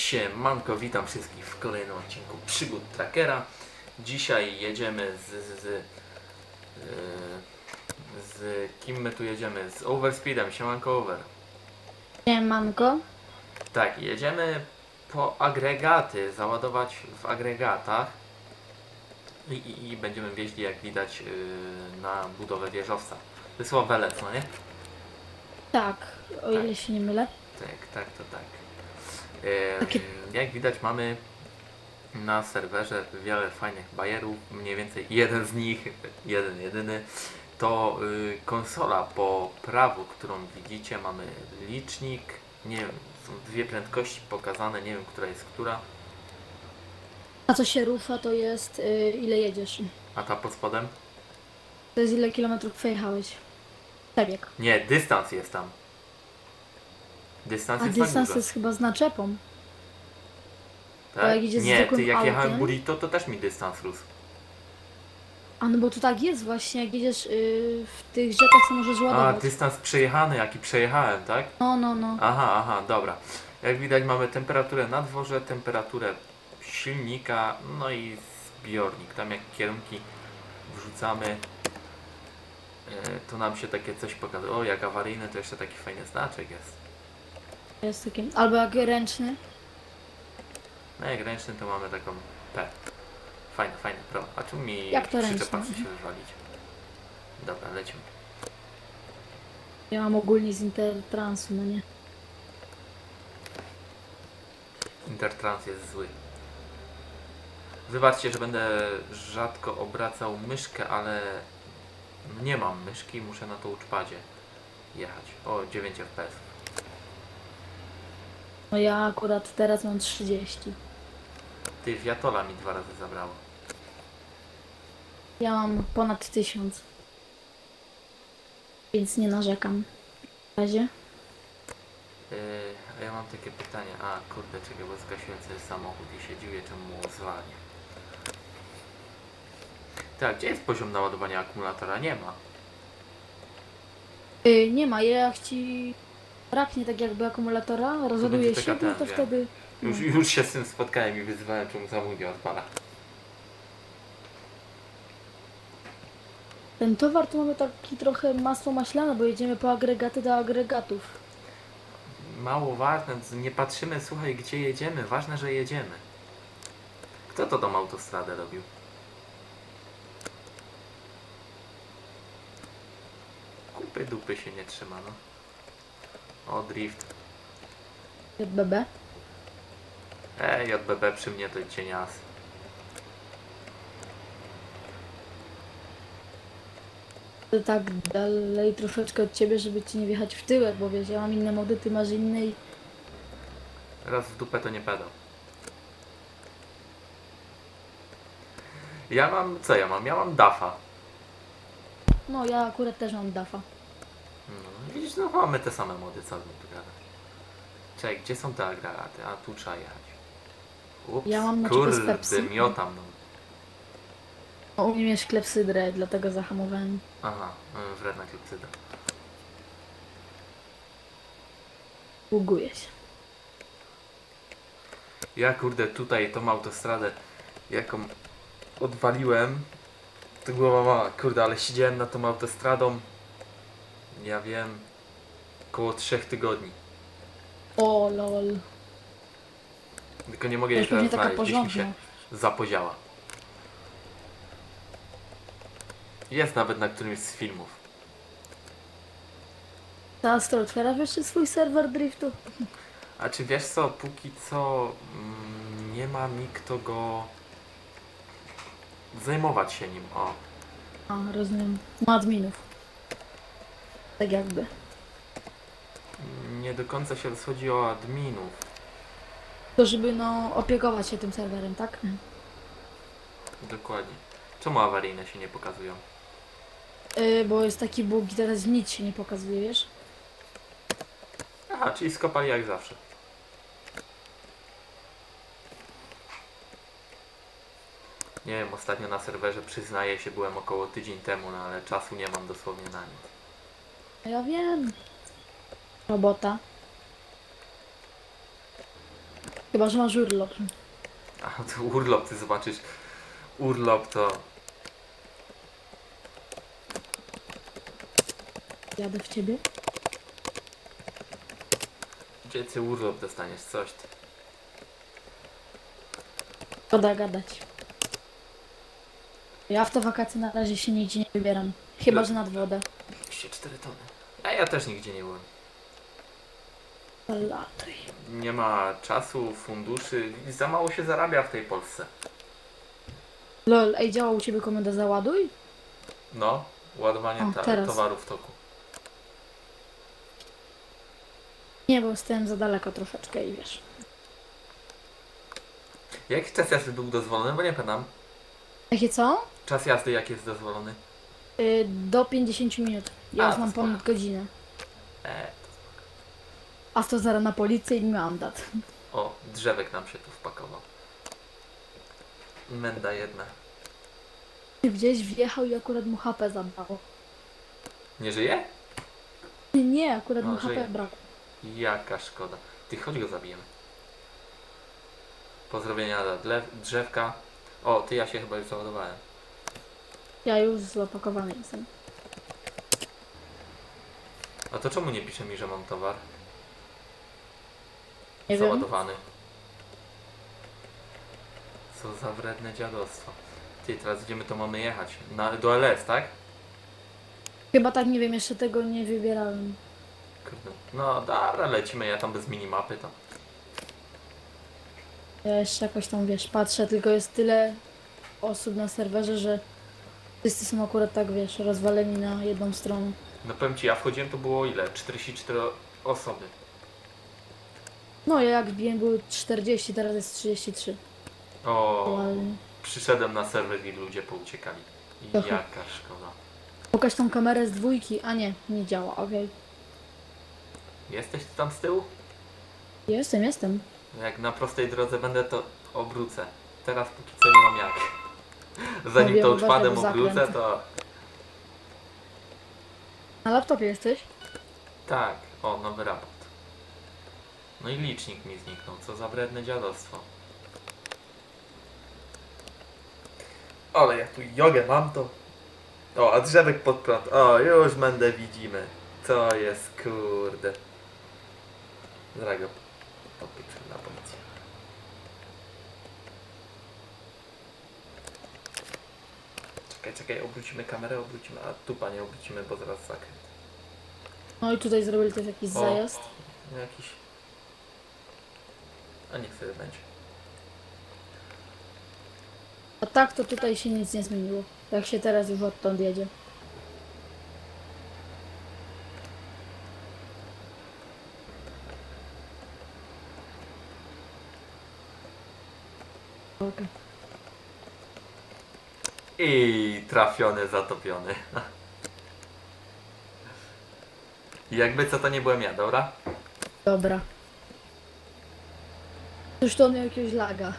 Siemanko, witam wszystkich w kolejnym odcinku Przygód Trackera. Dzisiaj jedziemy z... z, z, yy, z kim my tu jedziemy? Z Overspeedem, siemanko Over. Go. Tak, jedziemy po agregaty, załadować w agregatach i, i, i będziemy wieźli jak widać yy, na budowę wieżowca. To jest chyba Welec, no nie? Tak, o ile się nie mylę. Tak, tak, to tak. Jak widać mamy na serwerze wiele fajnych bajerów, mniej więcej jeden z nich, jeden jedyny, to y, konsola po prawu, którą widzicie, mamy licznik, nie wiem, są dwie prędkości pokazane, nie wiem, która jest która, A co się rusza, to jest y, ile jedziesz. a ta pod spodem? To jest ile kilometrów przejechałeś. Przebieg. Nie, dystans jest tam. Dystans A jest na dystans górze. jest chyba z naczepą. Tak? jak idzie z Nie, ty jak jechałem autem- burrito, to też mi dystans rósł. A no bo to tak jest właśnie, jak jedziesz y, w tych rzeczach, co możesz A, ładować. dystans przejechany, jaki przejechałem, tak? No, no, no. Aha, aha, dobra. Jak widać mamy temperaturę na dworze, temperaturę silnika, no i zbiornik. Tam jak kierunki wrzucamy, e, to nam się takie coś pokazuje. O, jak awaryjny, to jeszcze taki fajny znaczek jest. Jest. Albo jak ręczny. No jak ręczny to mamy taką P. Fajne, fajne, pro. A tu mi Jak to ręczny? chce się wywalić. Dobra, lecimy. Ja mam ogólnie z Intertransu, no nie. Intertrans jest zły. Wybaczcie, że będę rzadko obracał myszkę, ale nie mam myszki, muszę na to uczpadzie jechać. O, 9 FPS. No ja akurat teraz mam 30. Ty, wiatola mi dwa razy zabrało. Ja mam ponad 1000. Więc nie narzekam. W razie. Yy, a ja mam takie pytanie. A, kurde, czekaj, bo zgasiłem sobie samochód i się dziwię, czemu mu zwalnia. Tak, gdzie jest poziom naładowania akumulatora? Nie ma. Y, nie ma, jak ci braknie tak jakby akumulatora, rozładuje będzie się, taka no to ten, wiem. wtedy... Już, już się z tym spotkałem i wyzwałem, czemu samochód nie odpala. Ten towar to mamy taki trochę masło maślane, bo jedziemy po agregaty do agregatów. Mało ważne, nie patrzymy, słuchaj, gdzie jedziemy. Ważne, że jedziemy. Kto to tą autostradę robił? Kupy dupy się nie trzyma, no. O, drift. JBB. Ej, JBB przy mnie to cienias. To tak dalej troszeczkę od ciebie, żeby ci nie wjechać w tyłek, bo wiesz, ja mam inne mody, ty masz inne i... Raz w dupę to nie pedał. Ja mam, co ja mam? Ja mam DAFA. No, ja akurat też mam DAFA. No, widzisz, no mamy te same mody, co bym tu gadać. Czekaj, gdzie są te agregaty? A tu trzeba jechać. Ups, Ja mam na przykład z kurde, Pepsi. miotam. No. O, u mnie miałeś klepsydrę, dlatego zahamowałem. Aha, y, wredna klepsyda. Buguje się. Ja kurde tutaj tą autostradę jaką odwaliłem to głowa mała, kurde, ale siedziałem na tą autostradą ja wiem około trzech tygodni. O, lol. Tylko nie mogę To jej już teraz taka znaleźć, gdzieś mi porządna. się zapodziała. Jest nawet na którymś z filmów. To otwierasz jeszcze swój serwer driftu? A czy wiesz co, póki co mm, nie ma mi kto go zajmować się nim, o. A, rozumiem. Ma adminów. Tak jakby. Nie do końca się rozchodzi o adminów. To żeby no opiekować się tym serwerem, tak? Dokładnie. Czemu awaryjne się nie pokazują? Yy, bo jest taki bóg i teraz nic się nie pokazuje, wiesz? Aha, czyli skopali jak zawsze. Nie wiem, ostatnio na serwerze przyznaję się, byłem około tydzień temu, no ale czasu nie mam dosłownie na nic. Ja wiem. Robota. Chyba, że masz urlop. A to urlop, ty zobaczysz. Urlop to. Jadę w ciebie. Gdzie ty urlop dostaniesz? Coś ty. Szkoda gadać. Ja w te wakacje na razie się nigdzie nie wybieram. Chyba, No. że nad wodę. 4 tony. A ja też nigdzie nie byłem. Latuj. Nie ma czasu, funduszy i za mało się zarabia w tej Polsce. Lol, ej, działa u ciebie komenda załaduj? No, ładowanie O, ta- teraz. towaru w toku. Nie, bo stałem za daleko troszeczkę i wiesz. Jaki czas jazdy był dozwolony? Bo nie pamiętam. Jakie co? Czas jazdy jaki jest dozwolony? Y, do 50 minut. Ja A, już mam spoko. ponad godzinę. E, A to zaraz na policję i mandat. o, drzewek nam się tu wpakował. Menda jedna. Gdzieś wjechał i akurat mu HP zabrało. Nie żyje? Nie, akurat No, mu HP żyje. brakło. Jaka szkoda. Ty chodź go zabijemy. Pozdrowienia dla drzewka. O, ty ja się chyba już załadowałem. Ja już zapakowany jestem. A to czemu nie pisze mi, że mam towar? Nie wiem. Załadowany. Co za wredne dziadostwo. Ty, teraz gdzie my to mamy jechać? Na, do LS, tak? Chyba tak, nie wiem, jeszcze tego nie wybierałem. Kurde. No dobra, lecimy, ja tam bez minimapy to. Ja jeszcze jakoś tam, wiesz, patrzę, tylko jest tyle osób na serwerze, że wszyscy są akurat tak, wiesz, rozwaleni na jedną stronę. No powiem ci, ja wchodziłem to było ile? 44 osoby. No, ja jak wbiłem były 40, teraz jest 33. O, przyszedłem na serwer i ludzie pouciekali. I jaka szkoda. Pokaż tą kamerę z dwójki, a nie, nie działa, okej. Jesteś ty tam z tyłu? Jestem, jestem. Jak na prostej drodze będę, to obrócę. Teraz póki co nie mam jak. Zanim Mówię, to uważaj, czpadem bo obrócę, zakręt. to... Na laptopie jesteś? Tak, o, nowy raport. No i licznik mi zniknął, co za wredne dziadostwo. Ale jak tu jogę mam to... O, a drzewek pod prąd. O, już będę widzimy. Co jest, kurde. Zaraz go podpiszę na policję. Czekaj, czekaj, obrócimy kamerę, obrócimy, a tu panie obrócimy, bo zaraz zakręt. No i tutaj zrobili też jakiś O. zajazd. Jakiś. A niech sobie będzie. A tak to tutaj się nic nie zmieniło. Jak się teraz już odtąd jedzie. Okej. I trafiony, zatopiony. Jakby co to nie byłem ja, dobra? Dobra. To on miał jakiegoś laga.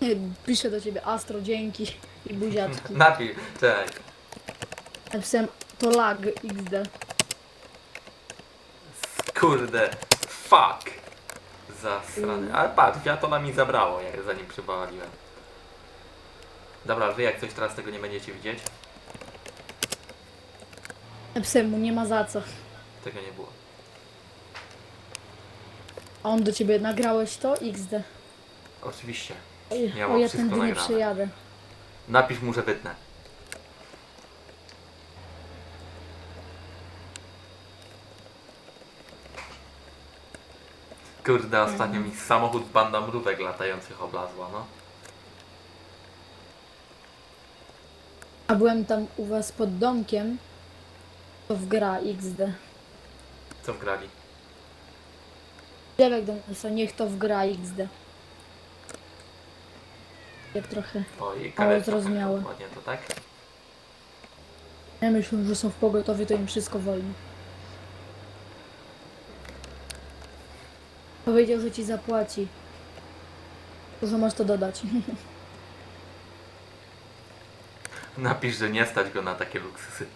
Nie, Piszę do ciebie Astro, dzięki i buziaczki. Napij, cześć. Napisałem to lag XD. Kurde, fuck. Zasrany. Ale patrz, wiatona mi zabrało, jak zanim przywaliłem. Dobra, wy jak coś teraz tego nie będziecie widzieć? Napisałem mu nie ma za co. Tego nie było. A on do ciebie nagrałeś to XD. Oczywiście. Oj, Ja o mam ja wszystko tędy nie nagrane. przejadę. Napisz mu, że wytnę. Kurde, ostatnio mi samochód banda mrówek latających oblazła, no. A byłem tam u was pod domkiem. To w gra XD. Co wgrali? Dziadek do niech to w gra XD. Jak trochę. Oj, O, karetka zrozumiałe. Ładnie to tak? Ja myślę, że są w pogotowiu, to im wszystko wolno. Powiedział, że ci zapłaci. Dużo masz to dodać. Napisz, że nie stać go na takie luksusy.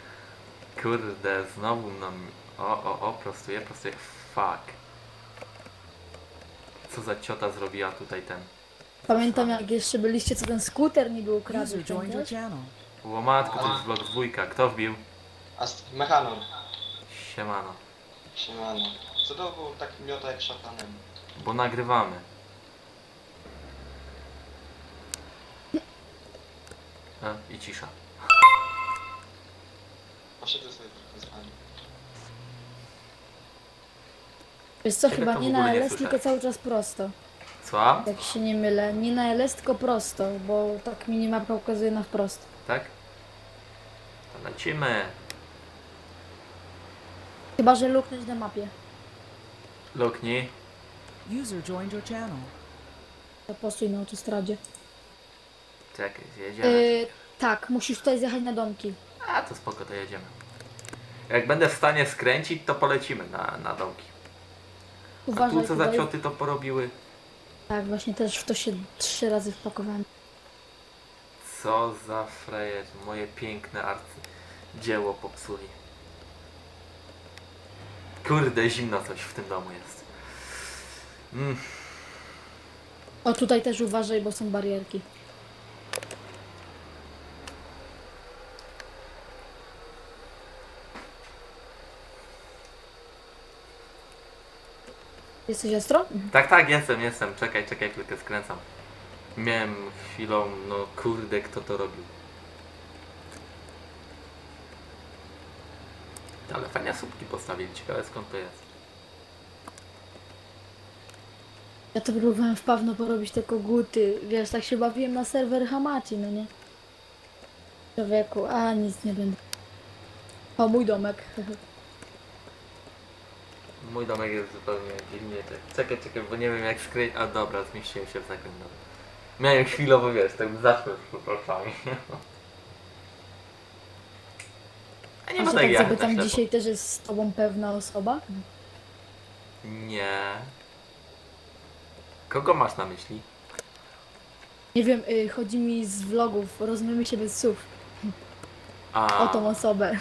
Kurde, znowu nam O, o, o, prostuję, prostuję. Fuck. Co za ciota zrobiła tutaj ten. Pamiętam jak jeszcze byliście, co ten skuter niby ukradł, User joined your pamiętasz? channel. Łomatko, to jest blok dwójka. Kto wbił? A z mechaną. Siemano. Siemano. Co to był taki miota jak szatanem? Bo nagrywamy. E, I cisza. Posiedzę sobie trochę z wami. Wiesz co, chyba to w nie ogóle na nie LS, słyszę. tylko cały czas prosto. Co? Jak się nie mylę. Nie na LS, tylko prosto, bo tak minimapka ukazuje na wprost. Tak? To lecimy. Chyba, że luknąć na mapie. Luknij. User joined your channel. To postój na autostradzie. Czekaj, zjedziemy. Yy, tak, musisz tutaj zjechać na domki. A, to spoko, to jedziemy. Jak będę w stanie skręcić, to polecimy na, na dołki. A Uważaj, tu co za cioty to porobiły? Tak, właśnie też w to się trzy razy wpakowałem. Co za frajer, moje piękne arcy dzieło popsuli. Kurde, zimno coś w tym domu jest. Mm, O, tutaj też uważaj, bo są barierki. Jesteś ostro? tak, tak, jestem, jestem. Czekaj, czekaj, chwilkę skręcam. Miałem chwilą, no kurde, kto to robił. Ale fajnie słupki postawili, ciekawe skąd to jest. Ja to próbowałem w Pawno porobić te koguty. Wiesz, tak się bawiłem na serwer Hamachi, no nie? Człowieku, a nic nie będę. O, mój domek. Mój domek jest zupełnie inny. Czekaj, czekaj, bo nie wiem jak skryć. A dobra, zmieściłem się w zakręt. Dobra. Miałem chwilowo, wiesz, tak zacznę z przepraszami. A nie ma tak tak jak sobie na tam ślepo. dzisiaj też jest z tobą pewna osoba? Nie. Kogo masz na myśli? Nie wiem, y, chodzi mi z vlogów, rozumiemy się bez słów. A, O tą osobę.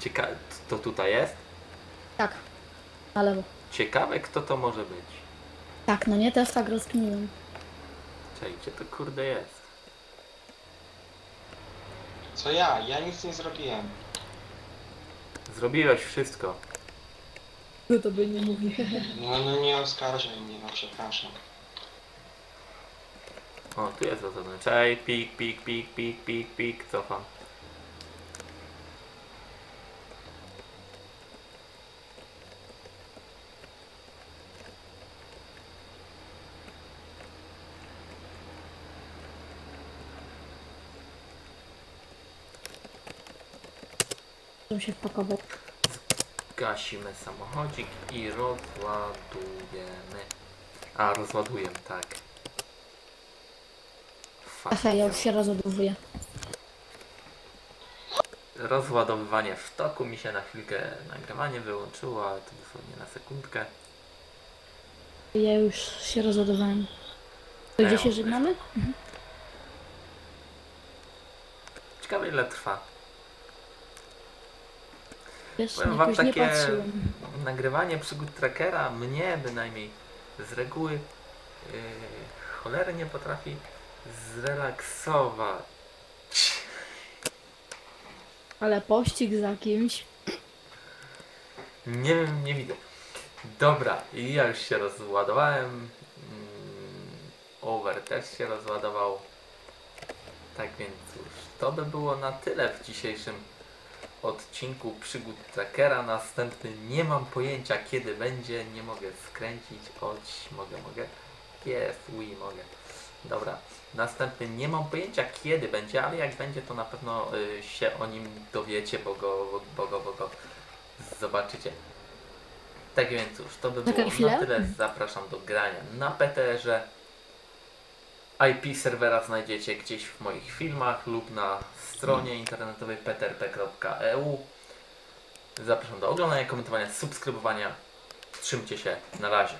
cieka- to tutaj jest? Tak, na lewo. Ciekawe kto to może być. Tak, no nie, też tak rozkminiłem. Czekaj, gdzie to kurde jest? Co ja? Ja nic nie zrobiłem. Zrobiłeś wszystko. No to by nie mówi. No, no nie oskarżaj mnie, no przepraszam. O, tu jest osobny. Czekaj, pik, pik, pik, pik, pik, pik, cofam. Żebym się. Gasimy samochodzik i rozładujemy. A, rozładujemy, tak. Aha, ja już się rozładowuję. Rozładowywanie w toku mi się na chwilkę nagrywanie wyłączyło, ale to dosłownie na sekundkę. Ja już się rozładowałem. To gdzie się żegnamy? Ciekawe ile trwa. Wiesz, Powiem wam jakoś nie takie patrzyłem. nagrywanie przygód trackera mnie bynajmniej z reguły yy, cholernie potrafi zrelaksować. Ale pościg za kimś. Nie wiem, nie widzę. Dobra, i ja już się rozładowałem. Mm, Over też się rozładował. Tak więc cóż, to by było na tyle w dzisiejszym odcinku przygód trackera. Następny nie mam pojęcia kiedy będzie, nie mogę skręcić, choć mogę, mogę. Jest, ui, mogę. Dobra, następny nie mam pojęcia kiedy będzie, ale jak będzie to na pewno y, się o nim dowiecie, bo go, bo go, bo go zobaczycie. Tak więc cóż, to by było na tyle. Zapraszam do grania na PTR-ze. IP serwera znajdziecie gdzieś w moich filmach lub na stronie internetowej ptrp.eu. Zapraszam do oglądania, komentowania, subskrybowania. Trzymcie się, na razie.